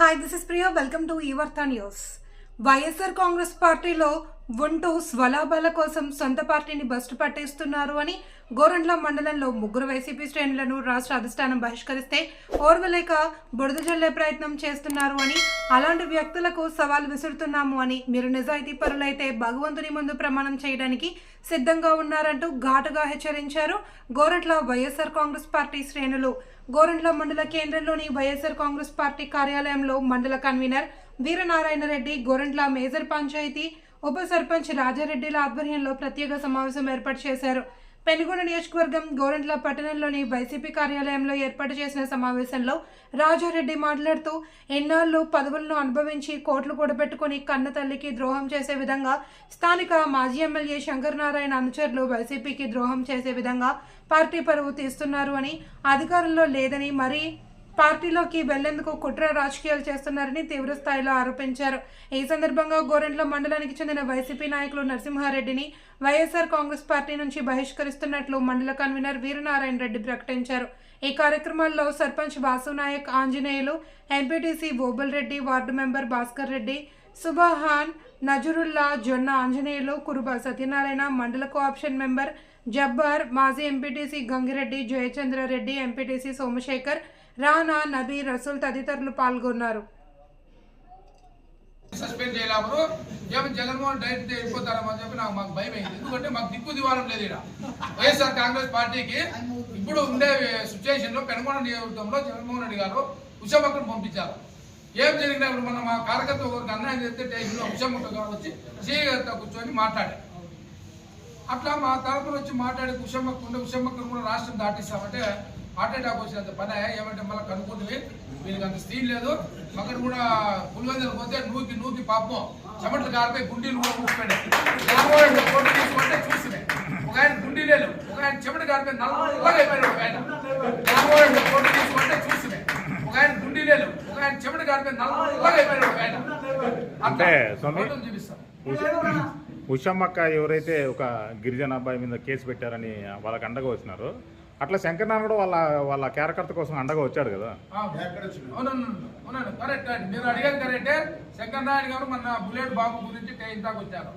Hi this is Priya welcome to Evartha news YSR Congress పార్టీలో ఉంటూ స్వలాభాల కోసం సొంత పార్టీని బస్టు పట్టేస్తున్నారు అని గోరంట్ల మండలంలో ముగ్గురు వైసీపీ శ్రేణులను రాష్ట్ర అధిష్టానం బహిష్కరిస్తే ఓర్వలేక బురద జల్లే ప్రయత్నం చేస్తున్నారు అని అలాంటి వ్యక్తులకు సవాల్ విసురుతున్నాము అని మీరు నిజాయితీ పరులైతే భగవంతుని ముందు ప్రమాణం చేయడానికి సిద్ధంగా ఉన్నారంటూ ఘాటుగా హెచ్చరించారు గోరంట్ల వైఎస్ఆర్ కాంగ్రెస్ పార్టీ శ్రేణులు. గోరంట్ల మండల కేంద్రంలోని వైఎస్ఆర్ కాంగ్రెస్ పార్టీ కార్యాలయంలో మండల కన్వీనర్ వీరనారాయణ రెడ్డి గోరంట్ల మేజర్ పంచాయతీ ఉప సర్పంచ్ రాజారెడ్డిల ఆధ్వర్యంలో ప్రత్యేక సమావేశం ఏర్పాటు చేశారు. పెనుగొండ నియోజకవర్గం గోరంట్ల పట్టణంలోని వైసీపీ కార్యాలయంలో ఏర్పాటు చేసిన సమావేశంలో రాజారెడ్డి మాట్లాడుతూ ఎన్నాళ్ళు పదవులను అనుభవించి కోట్లు కూడబెట్టుకుని కన్న తల్లికి ద్రోహం చేసే విధంగా స్థానిక మాజీ ఎమ్మెల్యే శంకర్ నారాయణ అనుచరులు వైసీపీకి ద్రోహం చేసే విధంగా పార్టీ పరువు తీస్తున్నారు అని అధికారంలో లేదని మరీ పార్టీలోకి వెళ్ళేందుకు కుట్ర రాజకీయాలు చేస్తున్నారని తీవ్రస్థాయిలో ఆరోపించారు. ఈ సందర్భంగా గోరెంట్ల మండలానికి చెందిన వైసీపీ నాయకులు నరసింహారెడ్డిని వైఎస్ఆర్ కాంగ్రెస్ పార్టీ నుంచి బహిష్కరిస్తున్నట్లు మండల కన్వీనర్ వీరనారాయణ రెడ్డి ప్రకటించారు. ఈ కార్యక్రమాల్లో sarpanch Basu Nayak Anjaneyulu MPTC Bobul Reddy ward member Bhaskar Reddy Subhan Nazarullah Jonna Anjaneyulu Kuruba Satyanarayana mandal cooption member Jabbar మాజీ ఎంపీటీసీ గంగిరెడ్డి జయచంద్రారెడ్డి ఎంపీటీసీ సోమశేఖర్ రానా నబీ రసూల్ తదితరులు పాల్గొన్నారు. సస్పెండ్ చేయలేము ఏమో జగన్మోహన్ డైరెక్ట్ వెళ్ళిపోతారని చెప్పి నాకు మాకు భయం అయింది. ఎందుకంటే మాకు దిక్కు దివారం లేదు ఇక్కడ వైఎస్ఆర్ కాంగ్రెస్ పార్టీకి ఇప్పుడు ఉండే సిచ్యువేషన్లో పెనుగొండ నియోజకవర్గంలో జగన్మోహన్ రెడ్డి గారు ఉషమ్మక్కను పంపించారు. ఏం జరిగినా ఇప్పుడు మన మా కార్యకర్త ఒకరికి అన్యాయం చేస్తే టైంలో ఉషమ్మక్క గారు వచ్చి సీఏ గారితో కూర్చొని మాట్లాడారు. అట్లా మా తరపున వచ్చి మాట్లాడి ఉషమ్మక్క ఉండే ఉషమ్మక్కను కూడా రాష్ట్రం దాటిస్తామంటే హార్ట్ అటాక్ వచ్చినంత పని ఏమంటే మళ్ళీ కనుక్కుంటుంది వీళ్ళకి అంత స్టీల్ లేదు. అక్కడ కూడా పులివెందులు పోతే నూకి నూకి పాపం. చెమటలు కారిపోయి గుండీలు కూడా కూర్చుపోయాయి ఫోటో తీసుకుంటే చూస్తున్నాయి ఒక ఆయన గుండీ లేదు. ఒక ఆయన చెమట కారిపోయి నల్లగా ఒక ఆయన. ఫోటో తీసుకుంటే చూస్తున్నాయి ఒక ఆయన గుండీ లేదు. ఒక ఆయన చెమట కారిపోయి నల్లగా అయిపోయాడు ఒక ఆయన. అంటే స్వామి? ఫోటోలు చూపిస్తాం ఉషమ్మక్క ఎవరైతే ఒక గిరిజన అబ్బాయి మీద కేసు పెట్టారని వాళ్ళకి అండగా వచ్చినారు అట్లా శంకర్నారాయణ కూడా వాళ్ళ వాళ్ళ కార్యకర్త కోసం అండగా వచ్చాడు కదా. అవునండి కరెక్ట్ అండి. మీరు అడిగారు కరెక్టే శంకర్ గారు మన బుల్లెట్ బాబు గురించి ట్రైన్ వచ్చారు.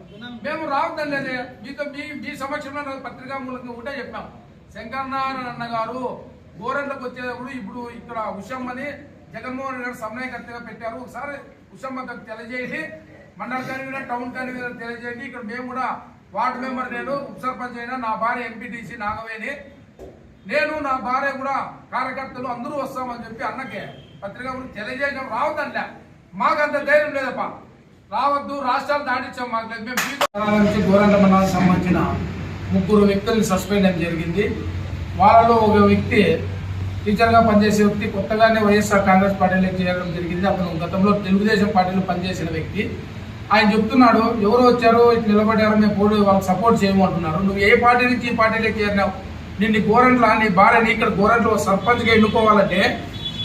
మేము రావద్దని లేదే మీతో మీ మీ సమక్షంలో పత్రికా మూలంగా ఉంటే చెప్పాం. శంకర్ నారాయణ అన్న గారు గోరెంట్లకు వచ్చేటప్పుడు ఇప్పుడు ఇక్కడ ఉషమ్మని జగన్మోహన్ రెడ్డి గారు సమన్వయకర్తగా పెట్టారు. ఒకసారి ఉషమ్మకు తెలియజేయండి. మండల కన్వీనర్ టౌన్ కన్వీనర్ తెలియజేయండి. ఇక్కడ మేము కూడా వార్డు మెంబర్ నేను ఉప సర్పంచ్ అయినా నా భార్య ఎంపీటీసీ నాగవేణి. నేను నా భార్య కూడా కార్యకర్తలు అందరూ వస్తామని చెప్పి అన్నకే పత్రిక తెలియజేయడం రావద్దంటే మాకు అంత ధైర్యం లేదప్ప. రావద్దు రాష్ట్రాలు దాటించాం మాకు మేము నుంచి గోరంట మండలానికి సంబంధించిన ముగ్గురు వ్యక్తుల్ని సస్పెండ్ చేయడం జరిగింది. వాళ్ళలో ఒక వ్యక్తి టీచర్గా పనిచేసే వ్యక్తి కొత్తగానే వైఎస్ఆర్ కాంగ్రెస్ పార్టీలో చేరడం జరిగింది. అతను గతంలో తెలుగుదేశం పార్టీలో పనిచేసిన వ్యక్తి. ఆయన చెప్తున్నాడు ఎవరు వచ్చారో ఇటు మేము పోటీ వాళ్ళకి సపోర్ట్ చేయమంటున్నారు నువ్వు ఏ పార్టీ నుంచి ఈ పార్టీలోకి చేరినావు? నిన్ను గోరంట్ల నీ భార్యని ఇక్కడ గోరంట్లో సర్పంచ్గా ఎన్నుకోవాలంటే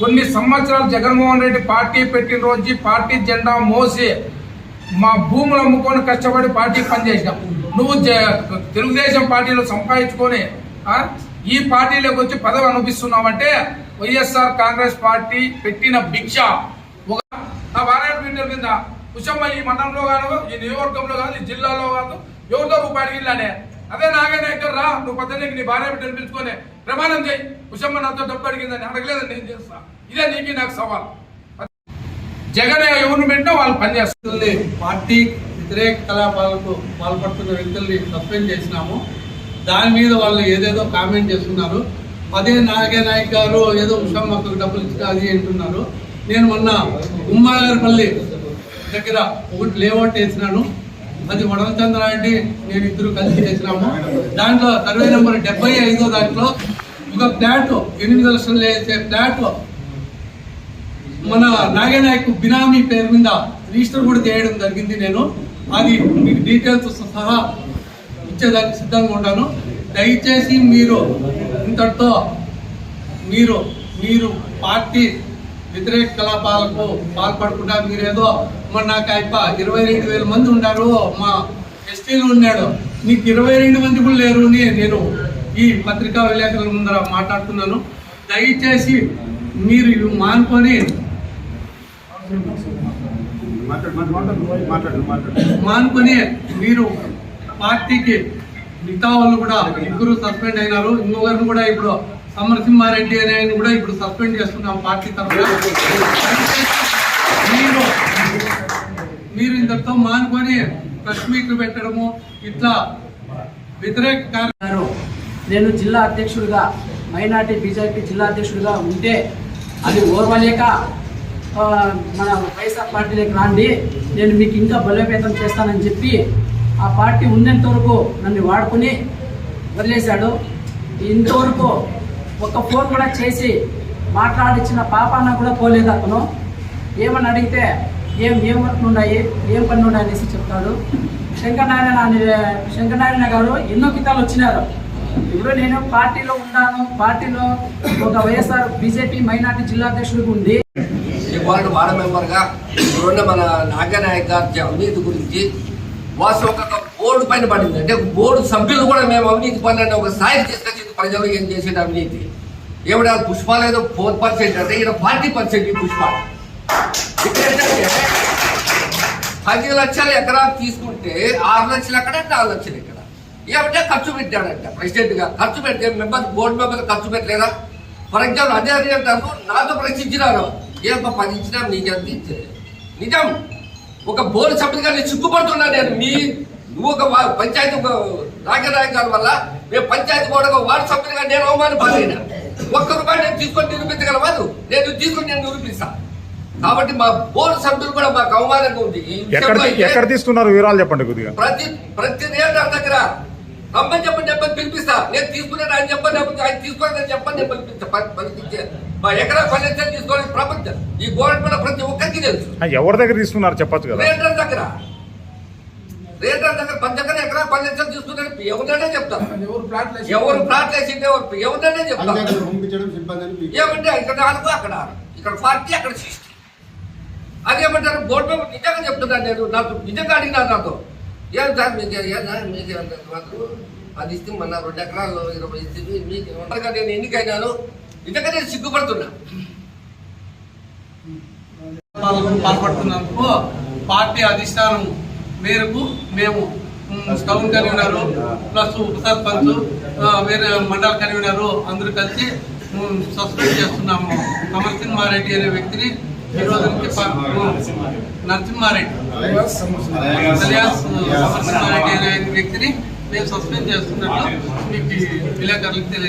కొన్ని సంవత్సరాలు జగన్మోహన్ రెడ్డి పార్టీ పెట్టిన రోజు పార్టీ జెండా మోసి మా భూములు అమ్ముకొని కష్టపడి పార్టీకి పనిచేసినాం. నువ్వు తెలుగుదేశం పార్టీలో సంపాదించుకొని ఈ పార్టీలోకి వచ్చి పదవి అనుభవిస్తున్నావంటే వైఎస్ఆర్ కాంగ్రెస్ పార్టీ పెట్టిన భిక్ష. ఒక నా భార్య కింద కుషమ్మ ఈ మండలంలో కాదు ఈ నియోజకవర్గంలో కాదు ఈ జిల్లాలో కాదు ఎవరితో రూపాయలు అడిగిల్లానే అదే నాగే నాయకర్ రా నువ్వు పద్దెనిమిది నీ భార్య బిడ్డలు పిలుచుకొని ప్రమాణం చేయి. కుషమ్మ నాతో డబ్బు అడిగిందని అడగలేదని నేను చేస్తా. ఇదే నీకు నాకు సవాల్. జగన్ ఎవరిని పెట్టినా వాళ్ళు పనిచేస్తుంది పార్టీ వ్యతిరేక కలాపాలకు పాల్పడుతున్న వ్యక్తుల్ని సస్పెండ్ చేసినాము. దాని మీద వాళ్ళు ఏదేదో కామెంట్ చేస్తున్నారు. అదే నాగే నాయక్ గారు ఏదో ఉషమ్మకు డబ్బులు ఇచ్చిన అది అంటున్నారు. నేను మొన్న ఉమ్మాగారిపల్లి దగ్గర ఒకటి లేఅవుట్ వేసినాను. అది వడల చంద్రారెడ్డి నేను ఇద్దరు కలిసి చేసినాము. దాంట్లో సర్వే నెంబర్ డెబ్బై ఐదో దాంట్లో ఒక ఫ్లాట్ ఎనిమిది లక్షలు వేసే ప్లాట్ మన నాగనాయక్ బినామీ పేరు మీద రిజిస్టర్ కూడా చేయడం జరిగింది నేను. అది మీకు డీటెయిల్స్ సహా ఇచ్చేదానికి సిద్ధంగా ఉంటాను. దయచేసి మీరు ఇంతటితో మీరు మీరు పార్టీ వ్యతిరేక కలాపాలకు పాల్పడకుండా మీరేదో మరి నాకు అయిప ఇరవై రెండు వేల మంది ఉన్నారు మా ఎస్టీలు ఉన్నాడు. నీకు ఇరవై రెండు మంది కూడా లేరు అని నేను ఈ పత్రికా విలేకరుల ముందర మాట్లాడుతున్నాను. దయచేసి మీరు ఇవి మానుకొని మానుకొని మీరు పార్టీకి మిగతా వాళ్ళు కూడా ముగ్గురు సస్పెండ్ అయినారు. ఇంకొకరిని కూడా ఇప్పుడు సమరసింహారెడ్డి అనే ఆయన కూడా ఇప్పుడు సస్పెండ్ చేస్తున్నాం పార్టీ తరఫున. మీరు మీరు ఇంతటితో మానుకొని ప్రెస్ మీట్లు పెట్టడము ఇట్లా వ్యతిరేక గారు నేను జిల్లా అధ్యక్షుడిగా మైనార్టీ బీజేపీ జిల్లా అధ్యక్షుడిగా ఉంటే అది ఓర్వలేక మన వైఎస్ఆర్ పార్టీలోకి రాండి నేను మీకు ఇంకా బలోపేతం చేస్తానని చెప్పి ఆ పార్టీ ఉన్నంత వరకు నన్ను వాడుకొని వదిలేశాడు. ఇంతవరకు ఒక ఫోన్ కూడా చేసి మాట్లాడిచ్చిన పాపాన కూడా పోలేదు అతను. ఏమని అడిగితే ఏం ఏం వర్క్ ఉన్నాయి? ఏం పనులు ఉన్నాయి? అనేసి చెప్తాడు. శంకరనారాయణ అనే శంకరనారాయణ గారు ఎన్నో కితాలు వచ్చినారు. ఇప్పుడు నేను పార్టీలో ఉన్నాను. పార్టీలో ఒక వైఎస్ఆర్ బీజేపీ మైనార్టీ జిల్లా అధ్యక్షుడికి ఉంది ఈ వార్డు వార్డు మెంబర్గా ఇప్పుడున్న మన నాగనాయక్ గారి అవినీతి గురించి వాస్తవ ఒక బోర్డు పైన పడింది. అంటే బోర్డు సభ్యులు కూడా మేము అవినీతి పనులంటే ఒక స్థాయికి తీసుకొచ్చింది ప్రజలు ఏం చేసేది అవినీతి? ఏమిటా పుష్పాలు ఏదో ఫోర్ పర్సెంట్ అంటే ఈయన ఫార్టీ పర్సెంట్ ఈ పుష్పాలు పది లక్షలు ఎకరాలు తీసుకుంటే ఆరు లక్షలు అక్కడ నాలుగు లక్షలు ఇక్కడ ఏమంటే ఖర్చు పెట్టాడంట ప్రెసిడెంట్గా ఖర్చు పెడితే మెంబర్ బోర్డు మెంబర్ ఖర్చు పెట్టలేదా? ఫర్ ఎగ్జాంపుల్ అదే అదే అంటారు నాతో ప్రశ్నించినారు. ఏమో పది ఇచ్చినా నీకెంత ఇచ్చే నిజం. ఒక బోర్డు సభ్యులుగా నేను సిగ్గుపడుతున్నా నేను. మీ నువ్వు ఒక వా- పంచాయతీ ఒక గారి వల్ల మేము పంచాయతీ బోర్డు ఒక వార్డు సభ్యులుగా నేను అవమాన ఒక్క రూపాయి నేను తీసుకొని నిరూపించగలవాదు నేను తీసుకొని నేను నిరూపిస్తా. కాబట్టి మా బోర్డు సభ్యులు కూడా మాకు అవమానంగా ఉంది. ఎక్కడ తీసుకున్నారు వివరాలు చెప్పండి కొద్దిగా. ప్రతి ప్రతి రేటర్ దగ్గర రమ్మని చెప్పని చెప్పని పిలిపిస్తా. నేను తీసుకున్నాను ఆయన చెప్పని లేకపోతే ఆయన తీసుకోవాలని చెప్పని నేను పిలిపించే మా ఎకరా లక్షలు తీసుకోవాలి ప్రపంచం. ఈ గవర్నమెంట్ ప్రతి ఒక్కరికి తెలుసు. ఎవరి దగ్గర తీసుకున్నారు చెప్పొచ్చు కదా. రేటర్ దగ్గర. రేటర్ దగ్గర పది ఎకరా పది లక్షలు తీసుకున్నాడు ఎవరినైనా చెప్తా. ఎవరు ప్లాట్లు వేసి- ఎవరు ప్లాట్ వేసింటే ఎవరు ఎవరినైనా చెప్తా. పంచాయతీలు పంపించడం సిబ్బందిని పీకే. ఏమంటే ఇక్కడ నాలుగు అక్కడ ఇక్కడ పార్టీ అక్కడ సిక్స్టీ అదేమంటారు బోర్డు మెంబర్ నిజంగా చెప్తున్నాను నేను. నాకు నిజంగా అడిగినారు నాతో. ఏం సార్ మీకు మీకు అది ఇస్తే మొన్న రెండు ఎకరాలు ఇరవై ఇస్తే మీకు ఏమన్నా నేను ఎన్నికైనాను. నిజంగా నేను సిగ్గుపడుతున్నా. పాల్పడుతున్నందుకు పార్టీ అధిష్టానం మేరకు మేము టౌన్ కన్వీనర్ ప్లస్ ఉప సర్పంచ్ వేరే మండల కన్వీనరు అందరూ కలిసి సస్పెండ్ చేస్తున్నాము అమర్సింహారెడ్డి అనే వ్యక్తిని ఈ రోజు నుంచి నరసింహారెడ్డి అలియాస్ సమస్య. అలియాస్ అనే వ్యక్తిని మేము సస్పెండ్ చేస్తున్నట్లు మీకు విలేకరులకు తెలియదు